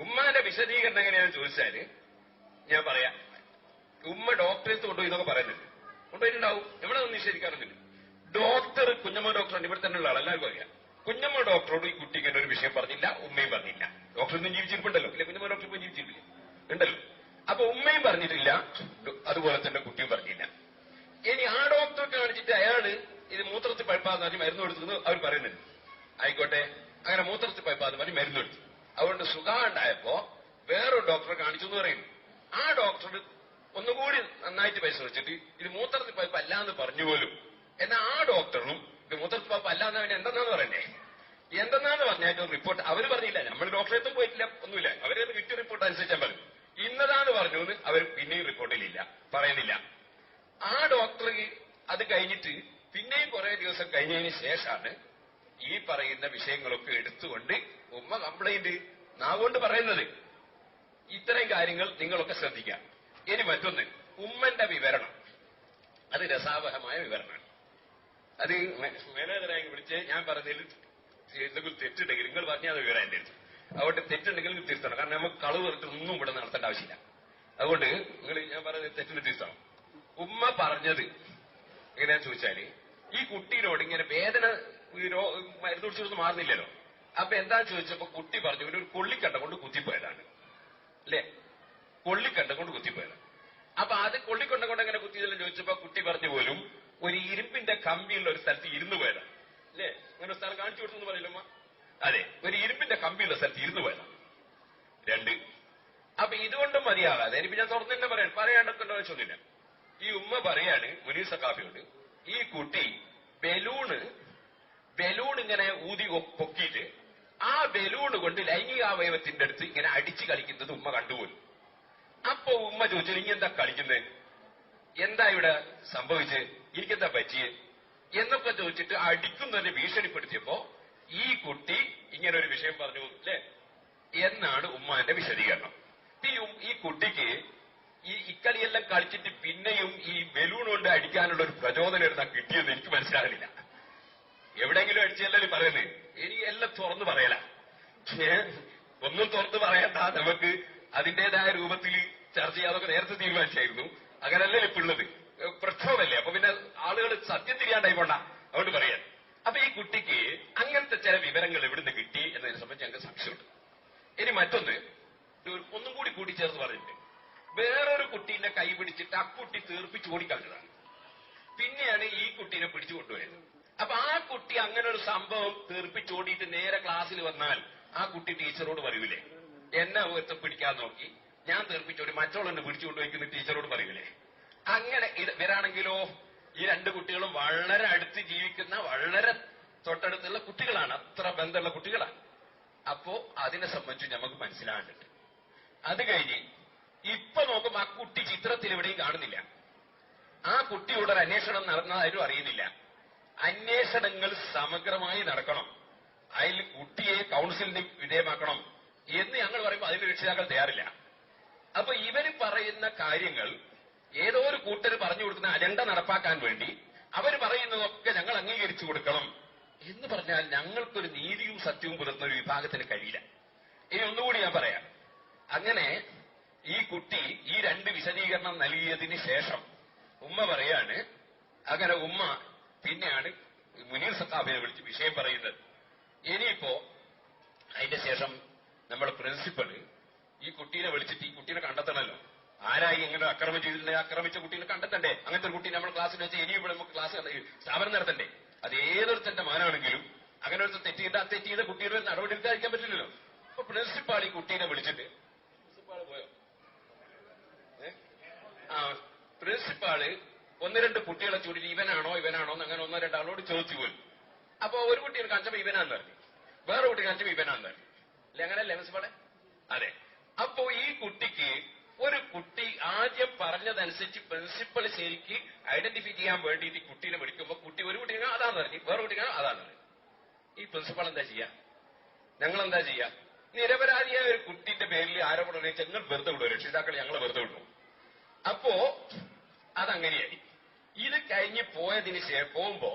ഉമ്മാന്റെ വിശദീകരണം എങ്ങനെയാണെന്ന് ചോദിച്ചാൽ ഞാൻ പറയാം. ഉമ്മ ഡോക്ടറേത്ത് കൊണ്ടുപോയി എന്നൊക്കെ പറയുന്നുണ്ട്. കൊണ്ടുപോയിട്ടുണ്ടാവും. എവിടെ ഒന്നും നിഷേധിക്കാറൊന്നുമില്ല ഡോക്ടർ കുഞ്ഞമ്മ ഡോക്ടറാണ് ഇവിടെ തന്നെ ഉള്ള ആൾ എല്ലാവർക്കും അറിയാം. കുഞ്ഞമ്മ ഡോക്ടറോട് ഈ കുട്ടിക്ക് ഇങ്ങനെ ഒരു വിഷയം പറഞ്ഞില്ല. ഉമ്മയും പറഞ്ഞില്ല. ഡോക്ടർ ഒന്നും ജീവിച്ചിരിപ്പുണ്ടല്ലോ. ഇല്ല കുഞ്ഞമ്മ ഡോക്ടർ ഇപ്പൊ ജീവിച്ചിരിക്കില്ല ഉണ്ടല്ലോ. അപ്പൊ ഉമ്മയും പറഞ്ഞിട്ടില്ല. അതുപോലെ തന്നെ കുട്ടിയും പറഞ്ഞില്ല. ഇനി ആ ഡോക്ടറെ കാണിച്ചിട്ട് അയാൾ ഇത് മൂത്രത്തിൽ പഴുപ്പാന്ന് പറഞ്ഞ് മരുന്ന് കൊടുത്തു അവർ പറയുന്നുണ്ട്. ആയിക്കോട്ടെ. അങ്ങനെ മൂത്രത്തിൽ പഴുപ്പാന്ന് പറഞ്ഞ് മരുന്ന് കൊടുത്തു സുഖമുണ്ടായപ്പോ വേറൊരു ഡോക്ടറെ കാണിച്ചു എന്ന് പറയും. ആ ഡോക്ടർ ഒന്നുകൂടി നന്നായിട്ട് പരിശോധിച്ചിട്ട് ഇത് മൂത്രത്തിൽ പൈപ്പ് അല്ല എന്ന് പറഞ്ഞു പോലും. എന്നാൽ ആ ഡോക്ടറും ഇത് മൂത്രത്തിൽ പൈപ്പ് അല്ല എന്ന് എന്തെന്നാന്ന് പറയണ്ടേ? എന്തെന്നാന്ന് പറഞ്ഞാൽ റിപ്പോർട്ട് അവർ പറഞ്ഞില്ല. നമ്മൾ ഡോക്ടറെത്തും പോയിട്ടില്ല ഒന്നുമില്ല. അവരെ കിട്ടിയ റിപ്പോർട്ട് അനുസരിച്ച് ഞാൻ പറഞ്ഞു ഇന്നതാന്ന് പറഞ്ഞു എന്ന് അവർ പിന്നെയും റിപ്പോർട്ടിലില്ല പറയുന്നില്ല. ആ ഡോക്ടർ അത് കഴിഞ്ഞിട്ട് പിന്നെയും കുറെ ദിവസം കഴിഞ്ഞതിന് ശേഷമാണ് ഈ പറയുന്ന വിഷയങ്ങളൊക്കെ എടുത്തുകൊണ്ട് ഉമ്മ കംപ്ലൈന്റ് നാവുകൊണ്ട് പറയുന്നത് ഇത്തരം കാര്യങ്ങൾ നിങ്ങളൊക്കെ ശ്രദ്ധിക്കാം. ഇനി മറ്റൊന്ന് ഉമ്മന്റെ വിവരണം. അത് രസാവഹമായ വിവരണമാണ്. അത് മേനേജറായി വിളിച്ച് ഞാൻ പറഞ്ഞതിൽ എന്തെങ്കിലും തെറ്റുണ്ടെങ്കിൽ നിങ്ങൾ പറഞ്ഞാൽ അത് വിവരം അടുത്ത്. അതുകൊണ്ട് തെറ്റുണ്ടെങ്കിൽ നിങ്ങൾ തിരുത്തണം. കാരണം നമുക്ക് കളവ് പറഞ്ഞിട്ട് ഒന്നും ഇവിടെ നടത്തേണ്ട ആവശ്യമില്ല. അതുകൊണ്ട് നിങ്ങൾ ഞാൻ പറഞ്ഞത് തെറ്റിന് തിരുത്തണം. ഉമ്മ പറഞ്ഞത് എങ്ങനെയാ ചോദിച്ചാൽ ഈ കുട്ടിയിലോട് ഇങ്ങനെ വേദന മരുന്ന് കുടിച്ചിട്ടൊന്നും മാറുന്നില്ലല്ലോ. അപ്പൊ എന്താ ചോദിച്ചപ്പോ കുട്ടി പറഞ്ഞു "ഇവന് ഒരു കൊള്ളിക്കണ്ട കൊണ്ട് കുത്തിപ്പോയതാണ്. അല്ലേ? കൊള്ളിക്കണ്ട കൊണ്ട് കുത്തിപ്പോയതാണ്. അപ്പൊ അത് കൊള്ളിക്കൊണ്ട കൊണ്ട് എങ്ങനെ കുത്തിയതെന്ന് ചോദിച്ചപ്പോ കുട്ടി പറഞ്ഞു പോലും ഒരു ഇരുമ്പിന്റെ കമ്പിയുള്ള ഒരു സ്ഥലത്ത് ഇരുന്നു പോയതാണ്. അല്ലേ? അങ്ങനെ സ്ഥലം കാണിച്ചു കൊടുത്തു പറയില്ലമ്മ അതെ ഒരു ഇരുമ്പിന്റെ കമ്പിയുള്ള സ്ഥലത്ത് ഇരുന്നു പോയതാണ്. രണ്ട് അപ്പൊ ഇതുകൊണ്ടും മതിയാകാതെ ഇനിയിപ്പോ ഞാൻ തുറന്നു തന്നെ പറയാൻ പറയാണ്ടൊക്കെ വെച്ചൊന്നുമില്ല ഈ ഉമ്മ പറയാണ് മുനീസ കാപ്പിയോട് ഈ കുട്ടി ബലൂണ് ബലൂൺ ഇങ്ങനെ ഊതി പൊക്കിയിട്ട് കൊണ്ട് ലൈംഗികാവയവത്തിന്റെ അടുത്ത് ഇങ്ങനെ അടിച്ചു കളിക്കുന്നത് ഉമ്മ കണ്ടുപോയി അപ്പൊ ഉമ്മ ചോദിച്ചു ഇനി എന്താ കളിക്കുന്നത് എന്താ ഇവിടെ സംഭവിച്ച്? എനിക്കെന്താ പറ്റിയേ? എന്നൊക്കെ ചോദിച്ചിട്ട് അടിക്കുന്നതിനെ ഭീഷണിപ്പെടുത്തിയപ്പോ ഈ കുട്ടി ഇങ്ങനെ ഒരു വിഷയം പറഞ്ഞു അല്ലേ എന്നാണ് ഉമ്മാന്റെ വിശദീകരണം. ഈ കുട്ടിക്ക് ഈ ഇക്കളിയെല്ലാം കളിച്ചിട്ട് പിന്നെയും ഈ ബലൂൺ കൊണ്ട് അടിക്കാനുള്ള ഒരു പ്രചോദനം എടുത്താൽ കിട്ടിയെന്ന് എനിക്ക് മനസ്സിലാകുന്നില്ല. എവിടെയെങ്കിലും അടിച്ചല്ലേ പറയുന്നത് എനിക്ക് എല്ലാം തുറന്നു പറയല? ഒന്നും തുറന്ന് പറയണ്ട. നമുക്ക് അതിന്റേതായ രൂപത്തിൽ ചർച്ച ചെയ്യാതൊക്കെ നേരത്തെ തീരുമാനിച്ചായിരുന്നു. അങ്ങനല്ലേ ഇപ്പൊ ഉള്ളത് പ്രക്ഷോഭമല്ലേ അപ്പൊ പിന്നെ ആളുകൾ സത്യം തിരിയാണ്ടായി പോണ്ട. അതുകൊണ്ട് പറയാൻ. അപ്പൊ ഈ കുട്ടിക്ക് അങ്ങനത്തെ ചില വിവരങ്ങൾ എവിടുന്ന് കിട്ടി എന്നതിനെ സംബന്ധിച്ച് ഞങ്ങൾക്ക് സംശയമുണ്ട്. ഇനി മറ്റൊന്ന് ഒന്നും കൂടി കൂട്ടിച്ചേർത്ത് പറഞ്ഞിട്ടുണ്ട്. വേറൊരു കുട്ടീനെ കൈ പിടിച്ചിട്ട് ആ കുട്ടി തീർപ്പിച്ച് ഓടിക്കളഞ്ഞതാണ്. പിന്നെയാണ് ഈ കുട്ടീനെ പിടിച്ചു കൊണ്ടുപോയത്. അപ്പൊ ആ കുട്ടി അങ്ങനെ ഒരു സംഭവം തീർപ്പിച്ചോടിയിട്ട് നേരെ ക്ലാസ്സിൽ വന്നാൽ ആ കുട്ടി ടീച്ചറോട് പറയൂലേ? എന്നെ ഒരുത്തം പിടിക്കാൻ നോക്കി. ഞാൻ തീർപ്പിച്ചോടി. മറ്റുള്ളവന്റെ പിടിച്ചുകൊണ്ട് വയ്ക്കുന്ന ടീച്ചറോട് പറയൂലേ? അങ്ങനെ വരാണെങ്കിലോ? ഈ രണ്ട് കുട്ടികളും വളരെ അടുത്ത് ജീവിക്കുന്ന വളരെ തൊട്ടടുത്തുള്ള കുട്ടികളാണ്. അത്ര ബന്ധമുള്ള കുട്ടികളാണ്. അപ്പോ അതിനെ സംബന്ധിച്ച് നമുക്ക് മനസ്സിലാകണ്ടിട്ട് അത് കഴിഞ്ഞ് ഇപ്പൊ നോക്കുമ്പോ ആ കുട്ടി ചിത്രത്തിൽ എവിടെയും കാണുന്നില്ല. ആ കുട്ടിയുടെ ഒരു അന്വേഷണം നടന്നതായിട്ടും അറിയുന്നില്ല. അന്വേഷണങ്ങൾ സമഗ്രമായി നടക്കണം. അതിൽ കുട്ടിയെ കൗൺസിലിന് വിധേയമാക്കണം എന്ന് ഞങ്ങൾ പറയുമ്പോൾ അതിന് രക്ഷിതാക്കൾ തയ്യാറില്ല. അപ്പൊ ഇവർ പറയുന്ന കാര്യങ്ങൾ ഏതോ ഒരു കൂട്ടർ പറഞ്ഞു കൊടുക്കുന്ന അജണ്ട നടപ്പാക്കാൻ വേണ്ടി അവർ പറയുന്നതൊക്കെ ഞങ്ങൾ അംഗീകരിച്ചു കൊടുക്കണം എന്ന് പറഞ്ഞാൽ ഞങ്ങൾക്കൊരു നീതിയും സത്യവും പുലർത്തുന്ന ഒരു വിഭാഗത്തിന് കഴിയില്ല. ഇനി ഒന്നുകൂടി ഞാൻ പറയാം. അങ്ങനെ ഈ കുട്ടി ഈ രണ്ട് വിശദീകരണം നൽകിയതിന് ശേഷം ഉമ്മ പറയാണ് അങ്ങനെ ഉമ്മ പിന്നെയാണ് മുനീർ സത്താബിനെ വിളിച്ച് വിഷയം പറയുന്നത്. ഇനിയിപ്പോ അതിന്റെ ശേഷം നമ്മുടെ പ്രിൻസിപ്പൾ ഈ കുട്ടീനെ വിളിച്ചിട്ട് ഈ കുട്ടീനെ കണ്ടെത്തണമല്ലോ ആരായി എങ്ങനെ അക്രമം ചെയ്തിട്ടുണ്ടെങ്കിൽ ആക്രമിച്ച കുട്ടീനെ കണ്ടെത്തണ്ടേ? അങ്ങനത്തെ ഒരു കുട്ടി നമ്മുടെ ക്ലാസ്സിൽ വെച്ച് ഇനിയും ഇവിടെ നമുക്ക് ക്ലാസ് സ്ഥാപനം നടത്തണ്ടേ? അത് ഏതൊരുത്തന്റെ മാനാണെങ്കിലും അങ്ങനെ ഒരു തെറ്റ് ചെയ്ത തെറ്റ് ചെയ്ത കുട്ടിയുടെ നടപടി എടുക്കാതിരിക്കാൻ പറ്റില്ലല്ലോ. അപ്പൊ പ്രിൻസിപ്പാൾ ഈ കുട്ടീനെ വിളിച്ചിട്ട് പ്രിൻസിപ്പാൾ പോയോ? ആ പ്രിൻസിപ്പാൾ ഒന്ന് രണ്ട് കുട്ടികളെ ചൂടിട്ട് ഇവനാണോ ഇവനാണോ എന്ന് അങ്ങനെ ഒന്നോ രണ്ടാളോട് ചോദിച്ചു പോയി. അപ്പൊ ഒരു കുട്ടിയെ കാണിച്ചപ്പോ ഇവനാന്ന് പറഞ്ഞു. വേറെ കുട്ടി കാണിച്ചപ്പോ ഇവനാന്ന് പറഞ്ഞു. അല്ലെ അങ്ങനല്ലേ പ്രിൻസിപ്പാളെ അതെ. അപ്പോ ഈ കുട്ടിക്ക് ഒരു കുട്ടി ആദ്യം പറഞ്ഞതനുസരിച്ച് പ്രിൻസിപ്പൾ ശരിക്ക് ഐഡന്റിഫൈ ചെയ്യാൻ വേണ്ടിയിട്ട് കുട്ടീനെ വിളിക്കുമ്പോ കുട്ടി ഒരു കുട്ടി അതാന്ന് പറഞ്ഞു. വേറെ കുട്ടി അതാന്ന് പറഞ്ഞു. ഈ പ്രിൻസിപ്പൾ എന്താ ചെയ്യാ? ഞങ്ങൾ എന്താ ചെയ്യാ? നിരപരാധിയായ ഒരു കുട്ടിന്റെ പേരിൽ ആരോപണം ഉന്നയിച്ചാൽ നിങ്ങൾ വെറുതെ വിടുവോ? രക്ഷിതാക്കൾ ഞങ്ങൾ വെറുതെ വിടും അപ്പോ അതങ്ങനെയായി. ഇത് കഴിഞ്ഞ് പോയതിന് ശേഷം പോകുമ്പോ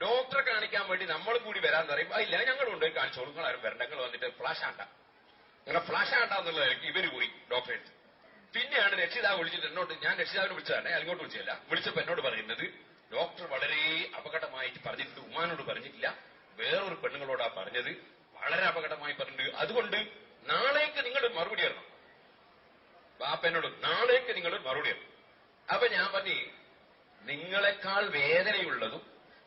ഡോക്ടറെ കാണിക്കാൻ വേണ്ടി നമ്മൾ കൂടി വരാന്ന് പറയും "ആ, ഇല്ല ഞങ്ങൾ കൊണ്ടുപോയി കാണിച്ചോളൂ നിങ്ങൾ ആരും വരണ്ട നിങ്ങൾ വന്നിട്ട് ഫ്ലാഷ് ആണ്ട അങ്ങനെ ഫ്ലാഷ് ആട്ടാന്നുള്ള നിലയ്ക്ക് ഇവർ പോയി ഡോക്ടറെ അടുത്ത് പിന്നെയാണ് രക്ഷിതാവ് വിളിച്ചിട്ട് എന്നോട് ഞാൻ രക്ഷിതാവിനെ വിളിച്ചതാണ് അങ്ങോട്ട് വിളിച്ചല്ല വിളിച്ചപ്പോ എന്നോട് പറയുന്നത് ഡോക്ടർ വളരെ അപകടമായിട്ട് പറഞ്ഞിട്ടുണ്ട് ഉമ്മാനോട് പറഞ്ഞിട്ടില്ല വേറൊരു പെണ്ണുങ്ങളോടാ പറഞ്ഞത് വളരെ അപകടമായി പറഞ്ഞിട്ടുണ്ട്. അതുകൊണ്ട് നാളേക്ക് നിങ്ങൾ മറുപടി തരണം. എന്നോട് നാളേക്ക് നിങ്ങൾ മറുപടി തരണം. അപ്പൊ ഞാൻ പറഞ്ഞു നിങ്ങളെക്കാൾ വേദനയുള്ളതും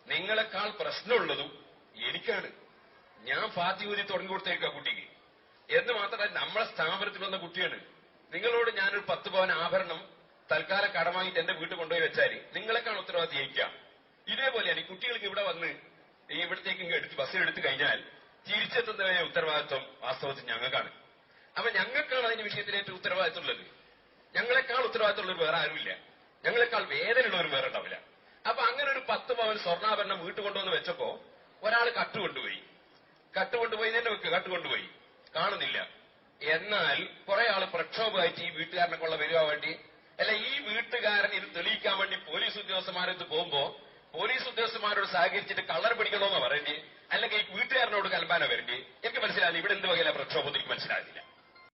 നിങ്ങളെക്കാൾ പ്രശ്നമുള്ളതും എനിക്കാണ്. ഞാൻ ഫാത്തിയൂതി തുടങ്ങി കൊടുത്തേക്ക കുട്ടിക്ക്. എന്ന് മാത്രമല്ല നമ്മളെ സ്ഥാപനത്തിൽ വന്ന കുട്ടിയാണ്. നിങ്ങളോട് ഞാനൊരു പത്ത് പവൻ ആഭരണം തൽക്കാല കടമായിട്ട് എന്റെ വീട്ടിൽ കൊണ്ടുപോയി വെച്ചാൽ നിങ്ങളെക്കാൾ ഉത്തരവാദിത്തം ജയിക്കാം ഇതേപോലെയാണ് കുട്ടികൾക്ക് ഇവിടെ വന്ന് ഇവിടത്തേക്ക് എടുത്ത് ബസ്സിൽ എടുത്തു കഴിഞ്ഞാൽ തിരിച്ചെത്തുന്നതിന് ഉത്തരവാദിത്വം വാസ്തവത്തിൽ ഞങ്ങൾക്കാണ്. അപ്പൊ ഞങ്ങൾക്കാണ് അതിന്റെ വിഷയത്തിൽ ഏറ്റവും ഉത്തരവാദിത്തമുള്ളത് ഞങ്ങളെക്കാൾ ഉത്തരവാദിത്തമുള്ളത് വേറെ ആരുമില്ല. ഞങ്ങളെക്കാൾ വേദനയുള്ളവർ വേറെ ഉണ്ടാവില്ല. അപ്പൊ അങ്ങനെ ഒരു പത്ത് പവൻ സ്വർണാഭരണം വീട്ടിൽ കൊണ്ടുവന്ന് വെച്ചപ്പോ ഒരാൾ കട്ട് കൊണ്ടുപോയി. കട്ട് കൊണ്ടുപോയി തന്നെ വെക്ക് കട്ട് കൊണ്ടുപോയി. കാണുന്നില്ല. എന്നാൽ കുറെ ആൾ പ്രക്ഷോഭമായിട്ട് ഈ വീട്ടുകാരനെ കൊള്ള വരുവാൻ വേണ്ടി അല്ല ഈ വീട്ടുകാരൻ ഇത് തെളിയിക്കാൻ വേണ്ടി പോലീസ് ഉദ്യോഗസ്ഥന്മാരടുത്ത് പോകുമ്പോ പോലീസ് ഉദ്യോഗസ്ഥന്മാരോട് സഹകരിച്ചിട്ട് കളർ പിടിക്കണമെന്ന് പറയേണ്ടി? അല്ലെങ്കിൽ ഈ വീട്ടുകാരനോട് കൽപ്പാന വരേണ്ടി? എനിക്ക് മനസ്സിലായില്ല ഇവിടെ എന്ത് വകയില്ല പ്രക്ഷോഭം എനിക്ക്